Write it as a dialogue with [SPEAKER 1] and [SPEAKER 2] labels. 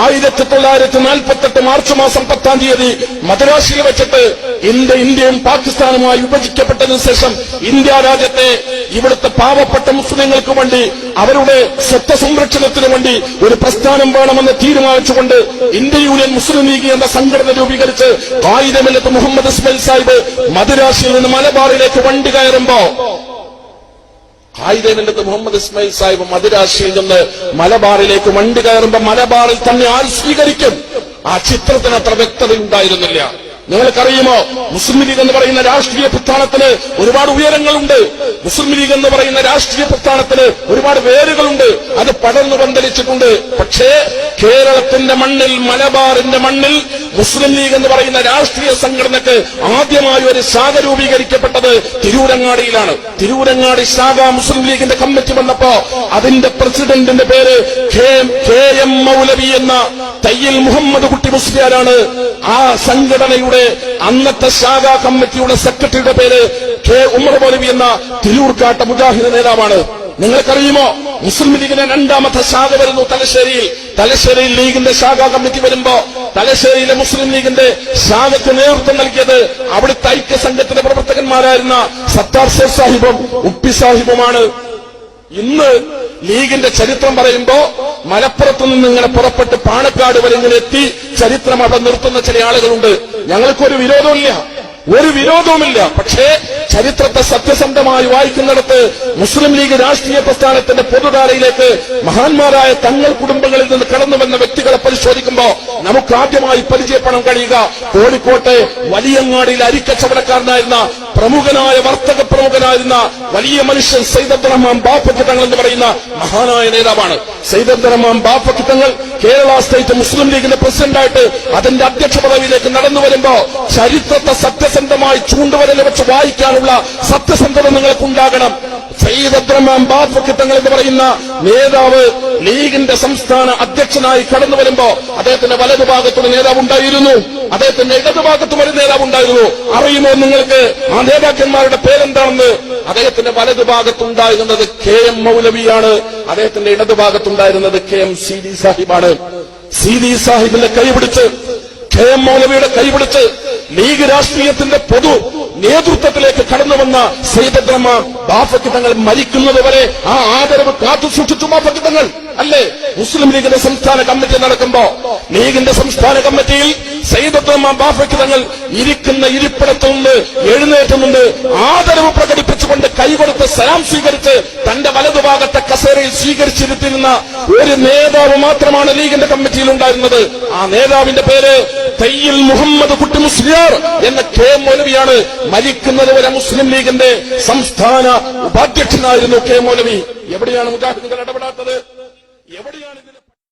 [SPEAKER 1] ആയിരത്തി തൊള്ളായിരത്തി നാൽപ്പത്തെട്ട് മാർച്ച് മാസം പത്താം തീയതി മദ്രാസിൽ വെച്ചിട്ട് ഇന്ത്യ ഇന്ത്യയും പാകിസ്ഥാനുമായി വിഭജിക്കപ്പെട്ടതിനു ശേഷം ഇന്ത്യ രാജ്യത്തെ ഇവിടുത്തെ പാവപ്പെട്ട മുസ്ലിങ്ങൾക്ക് വേണ്ടി അവരുടെ സ്വത്ത സംരക്ഷണത്തിനു വേണ്ടി ഒരു പ്രസ്ഥാനം വേണമെന്ന് തീരുമാനിച്ചുകൊണ്ട് ഇന്ത്യ യൂണിയൻ മുസ്ലിം ലീഗ് എന്ന സംഘടന രൂപീകരിച്ച് ആയിരമില്ലത്ത് മുഹമ്മദ് ഇസ്മായിൽ സാഹിബ് മദ്രാസിൽ നിന്ന് മലബാറിലേക്ക് വണ്ടി കയറുമ്പോ ആയിരമില്ലത്ത് മുഹമ്മദ് ഇസ്മായിൽ സാഹിബ് മദിരാശിയിൽ നിന്ന് മലബാറിലേക്ക് വണ്ടി കയറുമ്പോ മലബാറിൽ തന്നെ ആര് സ്വീകരിക്കും. ആ ചിത്രത്തിന് അത്ര വ്യക്തത ഉണ്ടായിരുന്നില്ല നിങ്ങൾക്കറിയുമോ? മുസ്ലിം ലീഗ് എന്ന് പറയുന്ന രാഷ്ട്രീയ പ്രസ്ഥാനത്തിന് ഒരുപാട് ഉയരങ്ങളുണ്ട്. മുസ്ലിം ലീഗ് എന്ന് പറയുന്ന രാഷ്ട്രീയ പ്രസ്ഥാനത്തിന് ഒരുപാട് വേരുകളുണ്ട്. അത് പടർന്നു പന്തലിച്ചിട്ടുണ്ട്. പക്ഷേ കേരളത്തിന്റെ മണ്ണിൽ മലബാറിന്റെ മണ്ണിൽ മുസ്ലിം ലീഗ് എന്ന് പറയുന്ന രാഷ്ട്രീയ സംഘടനക്ക് ആദ്യമായി ഒരു ശാഖ രൂപീകരിക്കപ്പെട്ടത് തിരൂരങ്ങാടിയിലാണ്. തിരൂരങ്ങാടി ശാഖ മുസ്ലിം ലീഗിന്റെ കമ്മിറ്റി വന്നപ്പോ അതിന്റെ പ്രസിഡന്റിന്റെ പേര് കെ എം മൗലവി എന്ന തയ്യിൽ മുഹമ്മദ് കുട്ടി മുസ്ലിയാരാണ്. ആ സംഘടനയുടെ അന്നത്തെ ശാഖാ കമ്മിറ്റിയുടെ സെക്രട്ടറിയുടെ പേര് കെ ഉമർ മൗലവി എന്ന തിരൂർക്കാട്ട മുജാഹിദ് നേതാവാണ്. നിങ്ങൾക്കറിയുമോ? മുസ്ലിം ലീഗിന്റെ രണ്ടാമത്തെ ശാഖ വരുന്നു തലശ്ശേരിയിൽ. തലശ്ശേരി ലീഗിന്റെ ശാഖാ കമ്മിറ്റി വരുമ്പോ തലശ്ശേരിയിലെ മുസ്ലിം ലീഗിന്റെ ശാഖയ്ക്ക് നേതൃത്വം നൽകിയത് അവിടുത്തെ ഐക്യ സംഘത്തിന്റെ പ്രവർത്തകന്മാരായിരുന്ന സത്താർ ഷേഖ് സാഹിബും ഉപ്പി സാഹിബുമാണ്. ഇന്ന് ലീഗിന്റെ ചരിത്രം പറയുമ്പോ മലപ്പുറത്ത് നിന്ന് ഇങ്ങനെ പുറപ്പെട്ട് പാണക്കാട് വരെ ഇങ്ങനെ എത്തി ചരിത്രം അവിടെ നിർത്തുന്ന ചില ആളുകളുണ്ട്. ഞങ്ങൾക്കൊരു വിരോധമില്ല ഒരു വിരോധവുമില്ല. പക്ഷേ ചരിത്രത്തെ സത്യസന്ധമായി വായിക്കുന്നിടത്ത് മുസ്ലിം ലീഗ് രാഷ്ട്രീയ പ്രസ്ഥാനത്തിന്റെ പൊതുധാരയിലേക്ക് മഹാന്മാരായ തങ്ങൾ കുടുംബങ്ങളിൽ നിന്ന് കടന്നു വന്ന വ്യക്തികളെ പരിശോധിക്കുമ്പോൾ നമുക്ക് ആദ്യമായി പരിചയപ്പെടാൻ കഴിയുക. കോഴിക്കോട്ടെ വലിയങ്ങാടിയിൽ അരിക്കച്ചവടക്കാരനായിരുന്ന പ്രമുഖനായ വർത്തക പ്രമുഖനായിരുന്ന വലിയ മനുഷ്യൻ സൈദ് റഹ്മാൻ ബാപ്പക്ക് തങ്ങൾ എന്ന് പറയുന്ന മഹാനായ നേതാവാണ്. സൈദ് റഹ്മാൻ ബാപ്പക്ക് തങ്ങൾ കേരള സ്റ്റേറ്റ് മുസ്ലിം ലീഗിന്റെ പ്രസിഡന്റായിട്ട് അതിന്റെ അധ്യക്ഷ പദവിയിലേക്ക് നടന്നു വരുമ്പോ ചരിത്രത്തെ സത്യസന്ധമായി ചൂണ്ടുവരൽ വെച്ച് വായിക്കാനുള്ള സത്യസന്ധത നിങ്ങൾക്കുണ്ടാകണം. സയ്യിദ് അബ്ദുറഹ്മാൻ ബാഫക്ക് തങ്ങൾ എന്ന് പറയുന്ന നേതാവ് ലീഗിന്റെ സംസ്ഥാന അധ്യക്ഷനായി കടന്നു വരുമ്പോ അദ്ദേഹത്തിന്റെ വലതുഭാഗത്തൊരു നേതാവ് ഉണ്ടായിരുന്നു. അദ്ദേഹത്തിന്റെ ഇടതുഭാഗത്തും ഒരു നേതാവ് ഉണ്ടായിരുന്നു. അറിയുമോ നിങ്ങൾക്ക്? ആ നേതാക്കന്മാരുടെ പേരെന്താണെന്ന്? അദ്ദേഹത്തിന്റെ വലതുഭാഗത്തുണ്ടായിരുന്നത് കെ എം മൗലവിയാണ്. അദ്ദേഹത്തിന്റെ ഇടതുഭാഗത്തുണ്ടായിരുന്നത് കെ എം സി ഡി സാഹിബാണ്. സി ഡി സാഹിബിന്റെ കൈപിടിച്ച് കെ എം മൗലവിയുടെ കൈപിടിച്ച് ലീഗ് രാഷ്ട്രീയത്തിന്റെ പൊതു നേതൃത്വത്തിലേക്ക് കടന്നു വന്ന സൈദദ്രമ ബാഫക്ക് തങ്ങൾ മരിക്കുന്നത് വരെ ആ ആദരവ് കാത്തു സൂക്ഷിച്ചു ബാഫയ്ക്ക് തങ്ങൾ. അല്ലേ? മുസ്ലിം ലീഗിന്റെ സംസ്ഥാന കമ്മിറ്റി നടക്കുമ്പോ ലീഗിന്റെ സംസ്ഥാന കമ്മിറ്റിയിൽ സൈദദ്രമ ബാഫയ്ക്ക് തങ്ങൾ ഇരിക്കുന്ന ഇരിപ്പിടത്തു നിന്ന് എഴുന്നേറ്റുന്നുണ്ട് ആദരവ് പ്രകടിപ്പിച്ചുകൊണ്ട് കൈകൊടുത്ത് സലാം സ്വീകരിച്ച് തന്റെ വലതുഭാഗത്തെ കസേരയിൽ സ്വീകരിച്ചിരുത്തിരുന്ന ഒരു നേതാവ് മാത്രമാണ് ലീഗിന്റെ കമ്മിറ്റിയിൽ ഉണ്ടായിരുന്നത് ആ നേതാവിന്റെ പേര് തയ്യിൽ മുഹമ്മദ് കുട്ടി മുസ്ലിയാർ എന്ന കെ മൗലവിയാണ്. മരിക്കുന്നത് വരെ മുസ്ലിം ലീഗിന്റെ സംസ്ഥാന ഉപാധ്യക്ഷനായിരുന്നു കെ മൗലവി. എവിടെയാണ് മുജാഹിദുകൾ ഇടപെടാത്തത്? എവിടെയാണ്